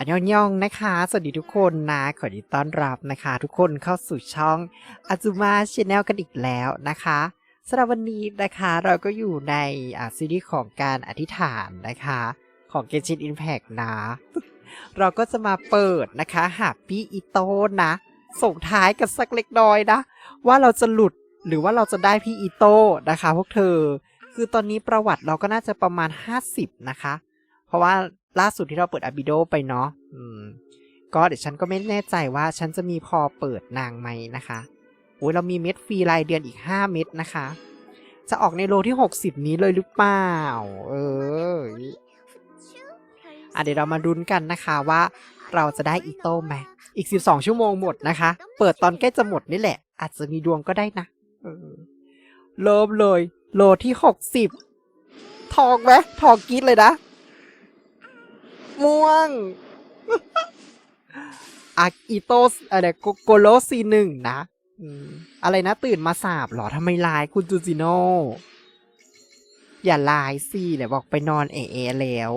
อันยองยองนะคะ สวัสดีทุกคนนะ ขอดีต้อนรับนะคะ ทุกคนเข้าสู่ช่องอาจูมาชแนลกันอีกแล้วนะคะสำหรับวันนี้นะคะเราก็อยู่ในซีรีส์ของการอธิษฐานนะคะ ของ Genshin Impact นะ เราก็จะมาเปิดนะคะหาพี่อิโต้นะ ส่งท้ายกันสักเล็กน้อยนะ ว่าเราจะหลุดหรือว่าเราจะได้พี่อิโต้นะคะ พวกเธอ คือตอนนี้ประวัติเราก็น่าจะประมาณ 50 นะคะ เพราะว่า ล่าสุดที่เราเปิดอาบิโดไปเนาะอืมก็เดี๋ยวฉันก็ไม่แน่ใจว่าฉันจะมีพอเปิดนางไหมนะคะโอ้ยเรามีเม็ดฟรีรายเดือนอีก 5 เม็ดนะคะ จะออกในโลที่ 60 นี้เลยหรือเปล่า เอออะเดี๋ยวเรามาดุนกันนะคะว่าเราจะได้อีโต้ไหมอีก 12 ชั่วโมงหมดนะคะ เปิดตอนใกล้จะหมดนี่แหละ อาจจะมีดวงก็ได้นะเออเริ่มเลย โลที่ 60 ทองไหมทองกรีดเลยนะ ม่วงอากิโตสอะไรโกโกโลซีหนึ่งนะอะไรนะตื่นมาสาบหรอทำไมลายคุณจูจิโนอย่าลายสิเดี๋ยวบอกไปนอนเอเอแล้ว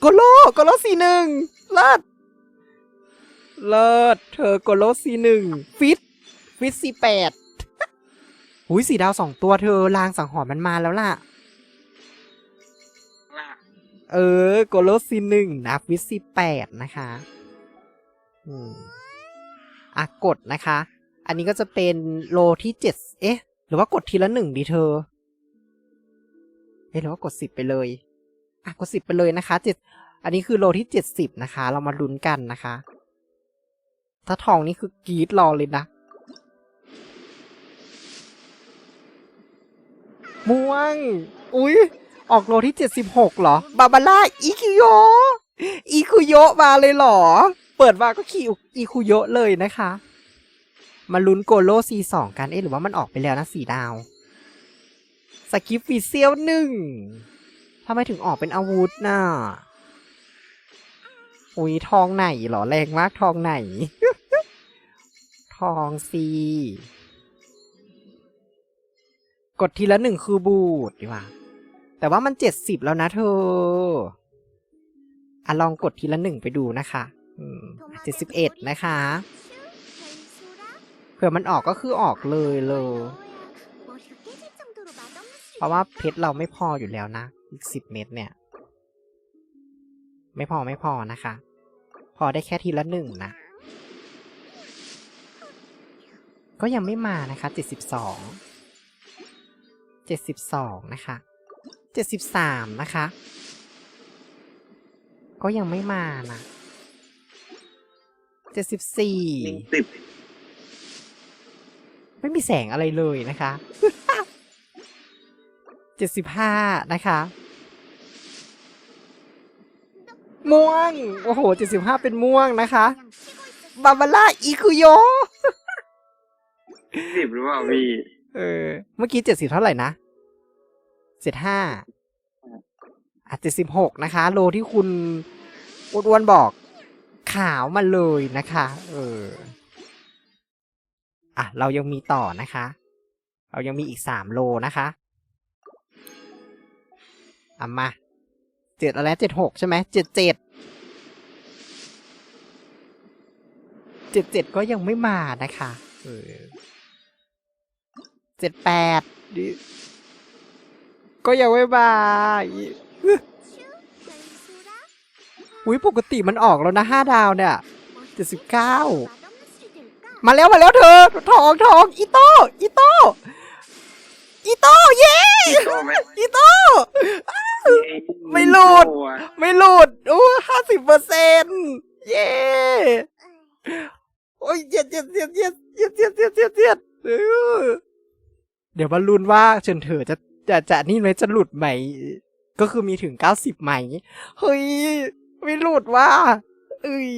โกโลโกโลซีหนึ่งเลิศเลิศเธอโกโลซีหนึ่งฟิตฟิตซีแปดหุยสีดาวสองตัวเธอลางสังหรณ์มันมาแล้วล่ะ เออ โกโลซีหนึ่งนะฟิซีแปดนะคะอืมอะกดนะคะ อันนี้ก็จะเป็นโลที่เจ็ดเอ๊ะ หรือว่ากดทีละหนึ่งดีเธอ เอ๊ะหรือว่ากดสิบไปเลย อะกดสิบไปเลยนะคะเจ็ดอันนี้คือโลที่เจ็ดสิบนะคะ เรามาลุ้นกันนะคะ ถ้าทองนี่คือกรีดรอเลยนะ ม่วง อุ๊ย ออกโลที่ 76เหรอ บาบาร่าอีคิโยอีคุโยมาเลยเหรอ เปิดมาก็คิวอีคุโยเลยนะคะ มาลุ้นโกโลซีสองกันเอ๊ะหรือว่ามันออกไปแล้วนะสี่ดาว สกิปฟีเซียลหนึ่งทำไมถึงออกเป็นอาวุธน่ะอุ้ยทองไหนเหรอแรงมากทองไหน ทองซีกดทีละหนึ่งคือบูดดีกว่า แต่ว่ามันเจ็ดสิบแล้วนะเธออะลองกดทีละหนึ่งไปดูนะคะเจ็ดสิบเอ็ดนะคะ เผื่อมันออกก็คือออกเลยเลย เพราะว่าเพชรเราไม่พออยู่แล้วนะ อีกสิบเม็ดเนี่ย ไม่พอไม่พอนะคะ พอได้แค่ทีละหนึ่งนะ ก็ยังไม่มานะคะเจ็ดสิบสอง เจ็ดสิบสองนะคะ เจ็ดสิบสามนะคะ ก็ยังไม่มานะเจ็ดสิบสี่สิบไม่มีแสงอะไรเลยนะคะเจ็ดสิบห้านะคะ ม่วง โอ้โหเจ็ดสิบห้าเป็นม่วงนะคะ บาบาร่าอีคุโย สิบหรือเปล่าพี่ เออ เมื่อกี้เจ็ดสิบเท่าไหร่นะ เจ็ดห้าอะเจ็ดสิบหกนะคะ โลที่คุณอ้วนๆบอกขาวมาเลยนะคะ เอออะ เรายังมีต่อนะคะ เรายังมีอีกสามโลนะคะอะมาเจ็ดอะไรเจ็ดหกใช่ไหมเจ็ดเจ็ดเจ็ดเจ็ดก็ยังไม่มานะคะเออเจ็ดแปดดิ ก็ยังไม่มาอีกอุ้ยปกติมันออกแล้วนะห้าดาวเนี่ยเจ็ดสิบเก้ามาแล้วมาแล้วเธอทองทองอีโต้อีโต้อีโต้เย้โตไหมอีโต้ไม่หลุดโตอะไม่หลุดอู้ห้าสิบเปอร์เซ็นเย้โอ้ยเจ็ดเจ็ดเจ็ดเจ็ดเจ็ดเจ็ดเจ็ดเจ็ดเจ็ดเออเดี๋ยวมาลุ้นว่าเฉินเถอจะ จะจะนี่ไหมจะหลุดไหม ก็คือมีถึงเก้าสิบไหม เฮ้ย ไม่หลุดว่าเอ้ย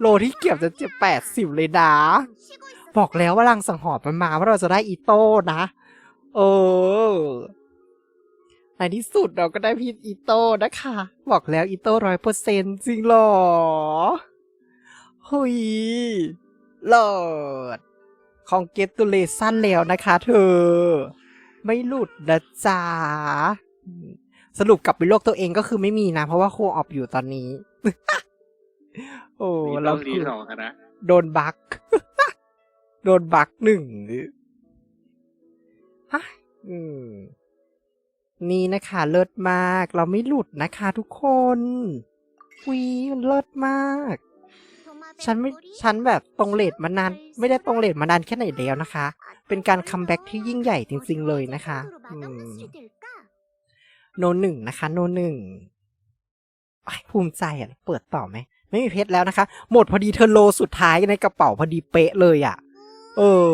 โลที่เก็บจะเจ็บแปดสิบเลยนะ บอกแล้วว่าลังสังหรณ์มันมาว่าเราจะได้อีโต้นะ เออในที่สุดเราก็ได้พีทอีโต้นะคะ บอกแล้วอีโต้ร้อยเปอร์เซนจริงหรอเฮ้ยเลิศของเกตตูเลสั้นแล้วนะคะเธอ ไม่หลุดนะจ๊ะสรุปกลับไปโลกตัวเองก็คือไม่มีนะ เพราะว่าโคออฟอยู่ตอนนี้ โอ้มีเราต้องดีคือสองคณะโดนบักโดนบักหนึ่งฮะอืมนี่นะคะ เลิศมาก เราไม่หลุดนะคะทุกคนวีมันเลิศมาก ฉันไม่ฉันแบบตรงเลดมานาน ไม่ได้ตรงเลดมานานแค่ไหนแล้วนะคะ เป็นการคัมแบ็กที่ยิ่งใหญ่จริงๆเลยนะคะโนหนึ่งนะคะ โนหนึ่งภูมิใจอะ เปิดต่อไหม ไม่มีเพชรแล้วนะคะ หมดพอดีเธอโลสุดท้ายในกระเป๋าพอดีเป๊ะเลยอะ เออ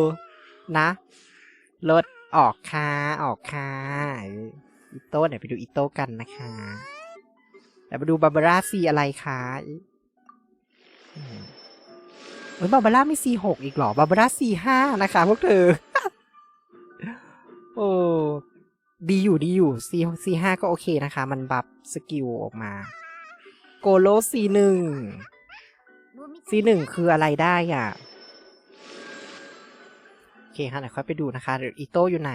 นะลดออกค่ะออกค่ะอิโต้เดี๋ยวไปดูอิโต้กันนะคะเดี๋ยวไปดูบาร์บาร่าซีอะไรคะ เฮ้ยบาบาร่าไม่ซีหกอีกหรอบาบาร่าซีห้านะคะพวกเธอ โอ้ดีอยู่ดีอยู่ C C ห้าก็โอเคนะคะ มันบัฟสกิลออกมา โกโล C หนึ่ง C หนึ่งคืออะไรได้อะ โอเคค่ะเดี๋ยวค่อยไปดูนะคะเดี๋ยวอีโต้อยู่ไหน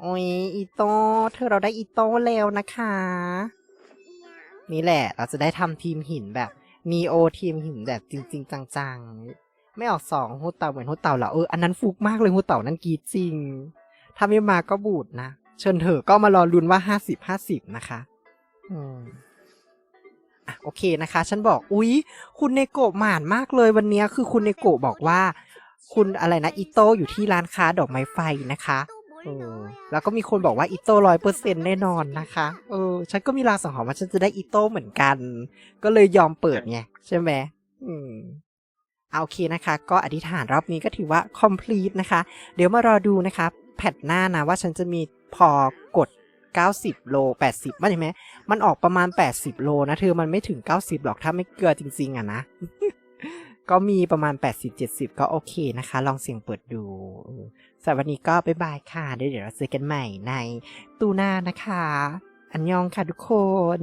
โอ้ยอีโต้เธอเราได้อีโต้แล้วนะคะ นี่แหละเราจะได้ทำทีมหินแบบ นีโอทีมหินแบบจริง ๆ จังๆ ไม่ออกสองหูเต่าเหมือนหูเต่าเหรอเอออันนั้นฟุกมากเลยหูเต่านั่นกรีดจริง ถ้าไม่มาก็บูดนะ เชิญเถอะก็มารอลุ้นว่าห้าสิบห้าสิบนะคะ อืมอะโอเคนะคะ ฉันบอกอุ๊ย คุณเนโกะหมานมากเลยวันนี้คือคุณเนโกะบอกว่า คุณอะไรนะอิโต้อยู่ที่ร้านค้าดอกไม้ไฟนะคะ เออแล้วก็มีคนบอกว่าอิโต้ร้อยเปอร์เซ็นแน่นอนนะคะเออฉันก็มีรางสังหรณ์ว่าฉันจะได้อิโต้เหมือนกัน ก็เลยยอมเปิดไงใช่ไหมอืมเอาโอเคนะคะ ก็อธิษฐานรอบนี้ก็ถือว่า complete นะคะ เดี๋ยวมารอดูนะคะแพทหน้านะว่าฉันจะมีพอกด 90 โล 80มันเห็นไหมมันออกประมาณ 80 โลนะเธอมันไม่ถึง 90 หรอกถ้าไม่เกลือจริง ๆ อะนะ ก็มีประมาณ 80-70 ก็โอเคนะคะ ลองเสียงเปิดดู สำหรับวันนี้ก็บ๊ายบายค่ะ เดี๋ยวเดี๋ยวเราเจอกันใหม่ในตูหน้านะคะ อันยองค่ะทุกคน